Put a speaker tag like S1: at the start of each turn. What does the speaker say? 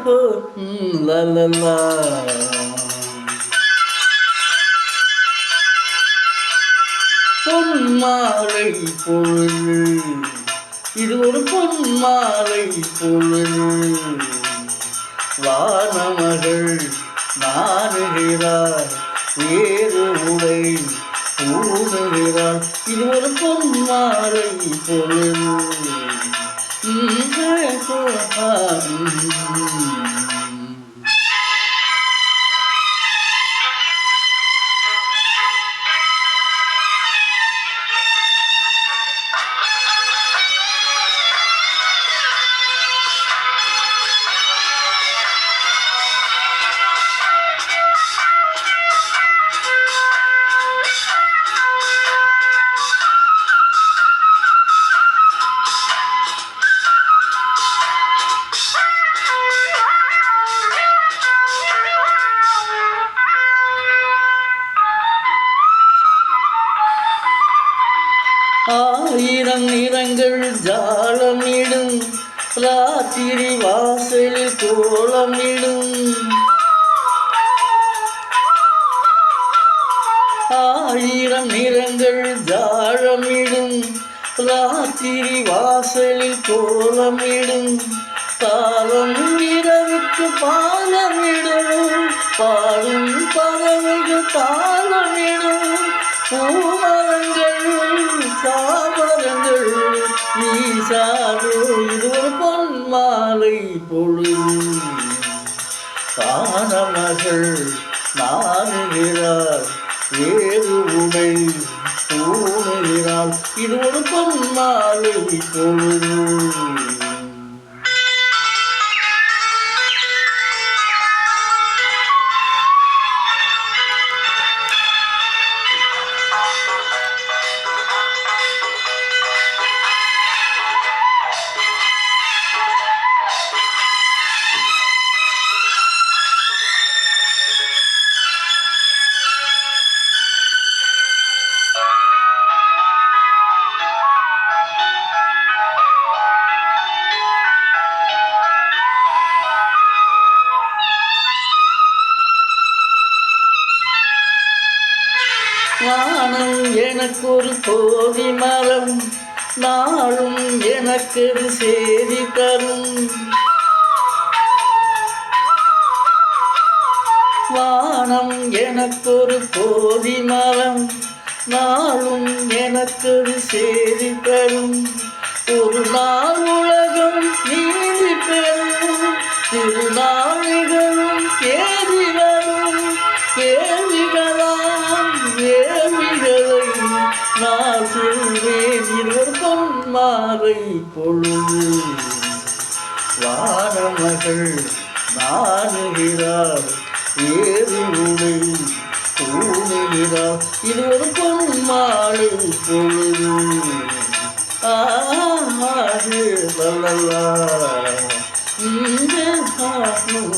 S1: ம், லா, லா, பொன்மாலை பொழுது இது ஒரு பொன்மாலை பொழுது வானமகள் நாணுகிறார் வேறு உடை ஊடுகிறார் இது ஒரு பொன்மாலை பொழுது Mm-hmm. ஆயிரம் நிறங்கள் ஜாலமிடும் ராத்திரி வாசலில் கோலமிடும் ஆயிரம் நிறங்கள் ஜாழமிடும் ராத்திரி வாசலில் கோலமிடும் காலம் இரவுக்கு பாலமிடும் பாடும் பறவைகள் தாளமிடும் பூமரங்கள் சாரோ இது ஒரு பொன் மாலை பொழுது. காணமகள் நாடுகிறார் ஏது உடை பூணுகிறாள் இது ஒரு பொன் மாலை பொழுது. நானும் எனக்கு ஒரு கோடி மரம் நாளும் எனக்கு ஒரு சேதி தரும். வானம் எனக்கு ஒரு கோடி மரம் நாளும் எனக்கு ஒரு சேதி தரும். ஒரு நாள் உலகம் நீதி பெறும் திருநாளிகளும் தேதி மாலை பொழுது வானமகள் நாடுகிறார் ஏறு உடை தூணுகிறார் இது ஒரு பொன்மாலை பொழுது. ஆஹாது லல்லலா. இந்த ஆகும்